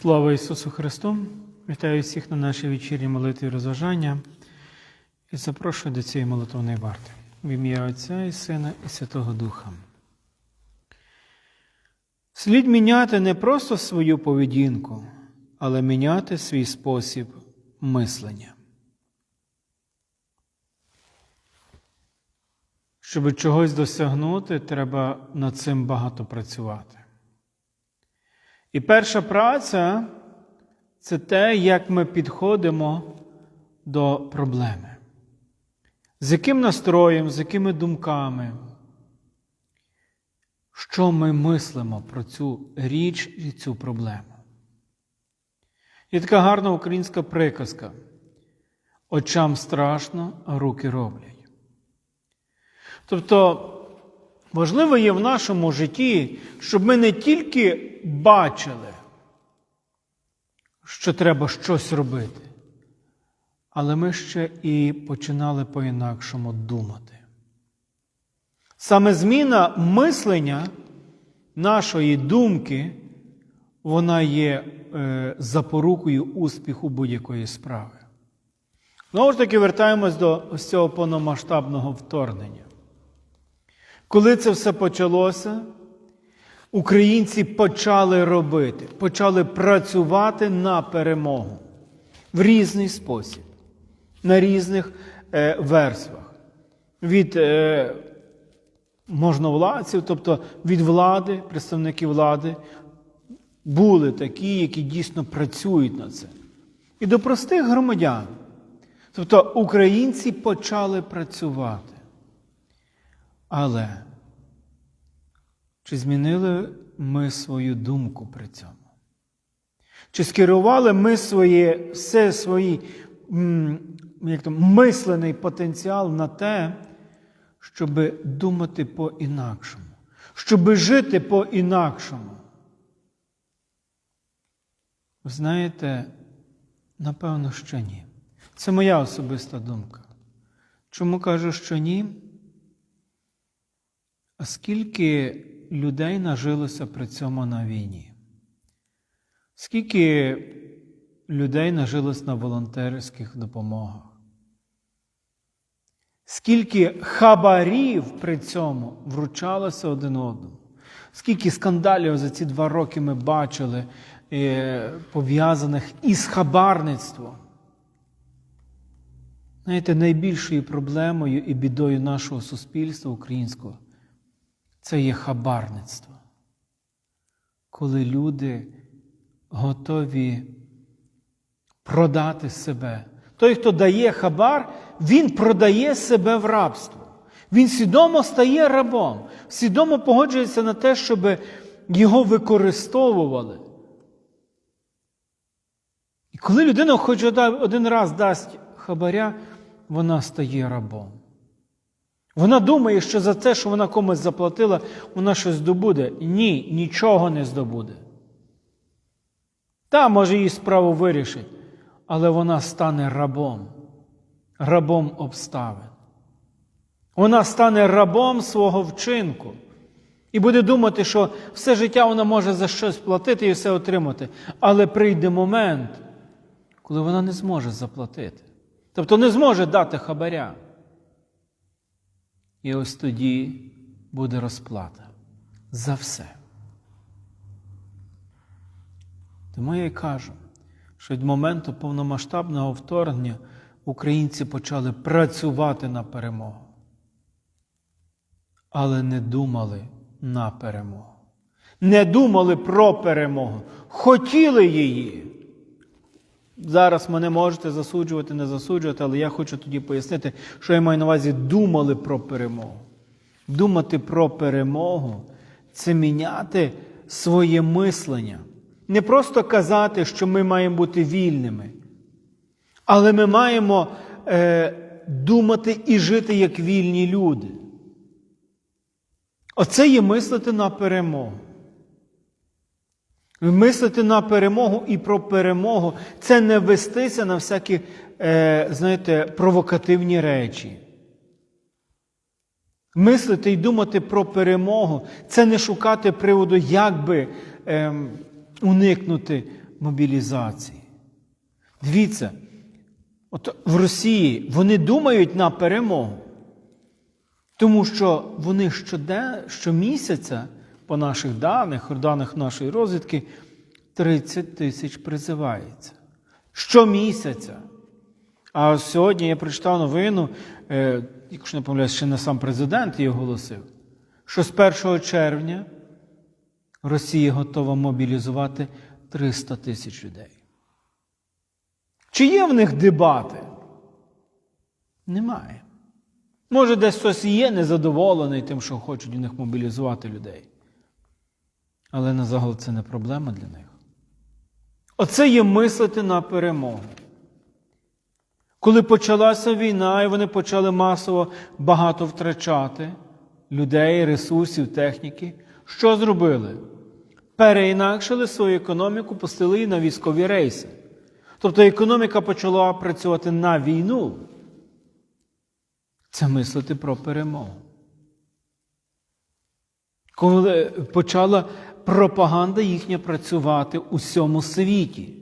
Слава Ісусу Христу! Вітаю всіх на нашій вечірній молитві розважання і запрошую до цієї молитовної варти в ім'я Отця і Сина і Святого Духа. Слід міняти не просто свою поведінку, але міняти свій спосіб мислення. Щоб чогось досягнути, треба над цим багато працювати. І перша праця це те, як ми підходимо до проблеми. З яким настроєм, з якими думками, що ми мислимо про цю річ і цю проблему. Є така гарна українська приказка. Очам страшно, а руки роблять. Тобто, важливо є в нашому житті, щоб ми не тільки бачили, що треба щось робити, але ми ще і починали по-інакшому думати. Саме зміна мислення нашої думки, вона є е, запорукою успіху будь-якої справи. Знову ж таки, вертаємось до ось цього повномасштабного вторгнення. Коли це все почалося, українці почали робити, почали працювати на перемогу в різний спосіб, на різних е, верствах. Від е, можновладців, тобто від влади, представників влади, були такі, які дійсно працюють над цим. І до простих громадян. Тобто українці почали працювати. Але чи змінили ми свою думку при цьому? Чи скерували ми своє, все свій як то, мислений потенціал на те, щоб думати по-інакшому, щоб жити по-інакшому? Ви знаєте, напевно, що ні. Це моя особиста думка. Чому кажу, що ні? А скільки людей нажилося при цьому на війні? Скільки людей нажилось на волонтерських допомогах? Скільки хабарів при цьому вручалося один одному? Скільки скандалів за ці два роки ми бачили, е, пов'язаних із хабарництвом? Знаєте, найбільшою проблемою і бідою нашого суспільства українського це є хабарництво. Коли люди готові продати себе. Той, хто дає хабар, він продає себе в рабство. Він свідомо стає рабом, свідомо погоджується на те, щоб його використовували. І коли людина хоч один раз дасть хабаря, вона стає рабом. Вона думає, що за те, що вона комусь заплатила, вона щось здобуде. Ні, нічого не здобуде. Та, може, її справу вирішить, але вона стане рабом, рабом обставин. Вона стане рабом свого вчинку. І буде думати, що все життя вона може за щось платити і все отримати. Але прийде момент, коли вона не зможе заплатити. Тобто не зможе дати хабаря. І ось тоді буде розплата за все. Тому я й кажу, що від моменту повномасштабного вторгнення українці почали працювати на перемогу, але не думали на перемогу. Не думали про перемогу, хотіли її. Зараз мене можете засуджувати, не засуджувати, але я хочу тоді пояснити, що я маю на увазі думали про перемогу. Думати про перемогу це міняти своє мислення. Не просто казати, що ми маємо бути вільними, але ми маємо е, думати і жити як вільні люди. Оце є мислити на перемогу. Мислити на перемогу і про перемогу це не вестися на всякі, е, знаєте, провокативні речі. Мислити і думати про перемогу це не шукати приводу, як би е, уникнути мобілізації. Дивіться, от в Росії вони думають на перемогу, тому що вони щоден, щомісяця, по наших даних, даних нашої розвідки, 30 тисяч призивається. Щомісяця. А сьогодні я прочитав новину, е, якщо не помиляюсь, ще не сам президент її оголосив, що з 1 червня Росія готова мобілізувати 300 тисяч людей. Чи є в них дебати? Немає. Може, десь хтось є незадоволений тим, що хочуть у них мобілізувати людей. Але на загал це не проблема для них. Оце є мислити на перемогу. Коли почалася війна, і вони почали масово багато втрачати людей, ресурсів, техніки, що зробили? Переінакшили свою економіку, пустили її на військові рейси. Тобто економіка почала працювати на війну. Це мислити про перемогу. Коли почала пропаганда їхня працювати у всьому світі,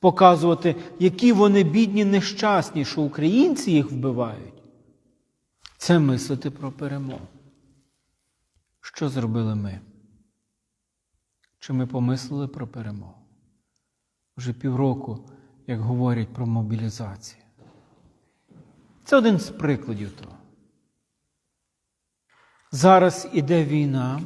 показувати, які вони бідні, нещасні, що українці їх вбивають, це мислити про перемогу. Що зробили ми? Чи ми помислили про перемогу? Вже півроку, як говорять про мобілізацію. Це один з прикладів того. Зараз іде війна,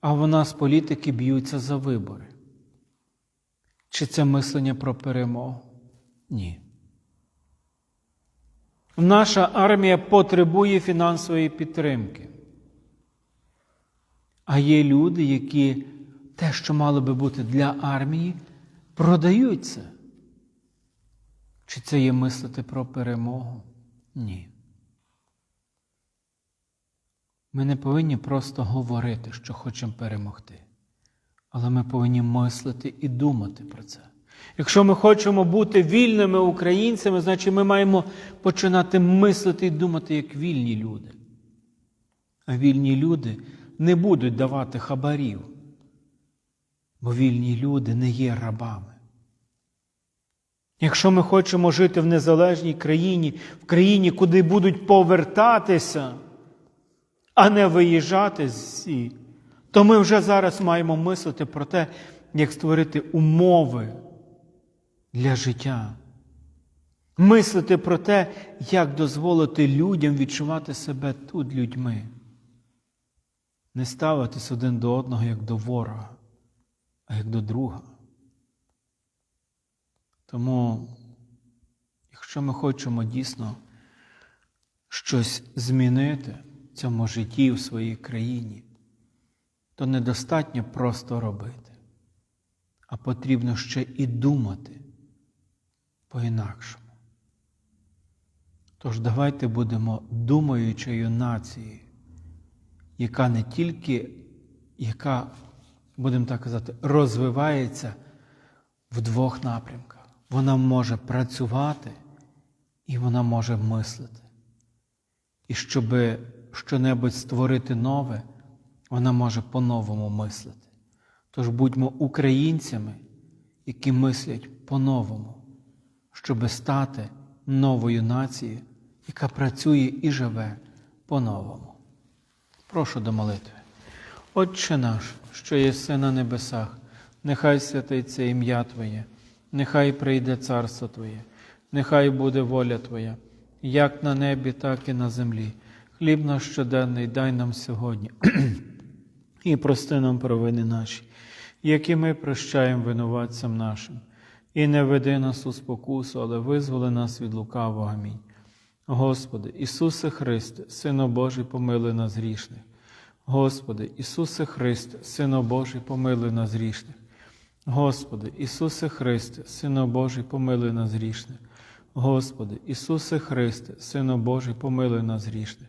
а в нас політики б'ються за вибори. Чи це мислення про перемогу? Ні. Наша армія потребує фінансової підтримки. А є люди, які те, що мало би бути для армії, продають це. Чи це є мислити про перемогу? Ні. Ми не повинні просто говорити, що хочемо перемогти, але ми повинні мислити і думати про це. Якщо ми хочемо бути вільними українцями, значить ми маємо починати мислити і думати як вільні люди. А вільні люди не будуть давати хабарів, бо вільні люди не є рабами. Якщо ми хочемо жити в незалежній країні, в країні, куди будуть повертатися, а не виїжджати всі, то ми вже зараз маємо мислити про те, як створити умови для життя. Мислити про те, як дозволити людям відчувати себе тут людьми. Не ставитись один до одного як до ворога, а як до друга. Тому, якщо ми хочемо дійсно щось змінити цьому житті в своїй країні, то недостатньо просто робити, а потрібно ще і думати по-інакшому. Тож давайте будемо думаючою нацією, яка не тільки, яка, будемо так казати, розвивається в двох напрямках. Вона може працювати і вона може мислити. І щоб щонебудь створити нове, вона може по-новому мислити. Тож будьмо українцями, які мислять по-новому, щоб стати новою нацією, яка працює і живе по-новому. Прошу до молитви. Отче наш, що єси на небесах, нехай святиться ім'я Твоє, нехай прийде царство Твоє, нехай буде воля Твоя, як на небі, так і на землі. Хліб наш щоденний дай нам сьогодні і прости нам провини наші, які ми прощаємо винуватцям нашим. І не веди нас у спокусу, але визволи нас від лукавого. Амінь. Господи, Ісусе Христе, Сино Божий, помилуй нас грішних. Господи, Ісусе Христе, Сино Божий, помилуй нас грішних. Господи, Ісусе Христе, Сино Божий, помилуй нас грішних. Господи, Ісусе Христе, Сино Божий, помилуй нас грішних.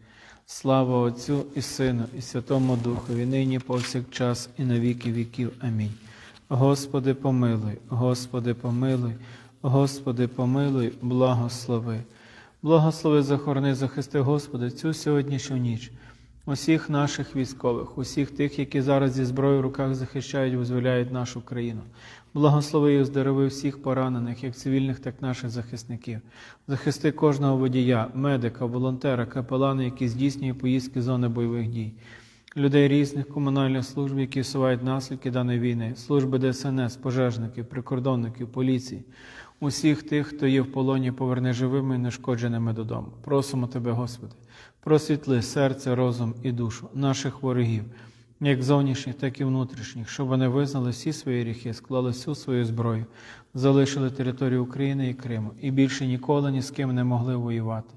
Слава Отцю і Сину, і Святому Духові, нині повсякчас, і на віки віків. Амінь. Господи, помилуй, Господи, помилуй, Господи, помилуй, благослови. Благослови, захорони, захисти, Господи, цю сьогоднішню ніч. Усіх наших військових, усіх тих, які зараз зі зброєю в руках захищають, визволяють нашу країну. Благослови і оздорови всіх поранених, як цивільних, так і наших захисників. Захисти кожного водія, медика, волонтера, капелана, які здійснюють поїздки зони бойових дій, людей різних комунальних служб, які усувають наслідки даної війни, служби ДСНС, пожежників, прикордонників, поліції, усіх тих, хто є в полоні, поверни живими і нешкодженими додому. Просимо Тебе, Господи, просвітли серце, розум і душу наших ворогів, як зовнішніх, так і внутрішніх, щоб вони визнали всі свої гріхи, склали всю свою зброю, залишили територію України і Криму і більше ніколи ні з ким не могли воювати.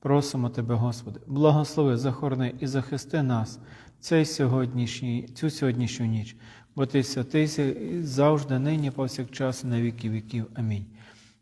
Просимо Тебе, Господи, благослови, захорони і захисти нас цей сьогоднішній, цю сьогоднішню ніч, бо Ти святий завжди, нині, повсякчас, на віки віків. Амінь.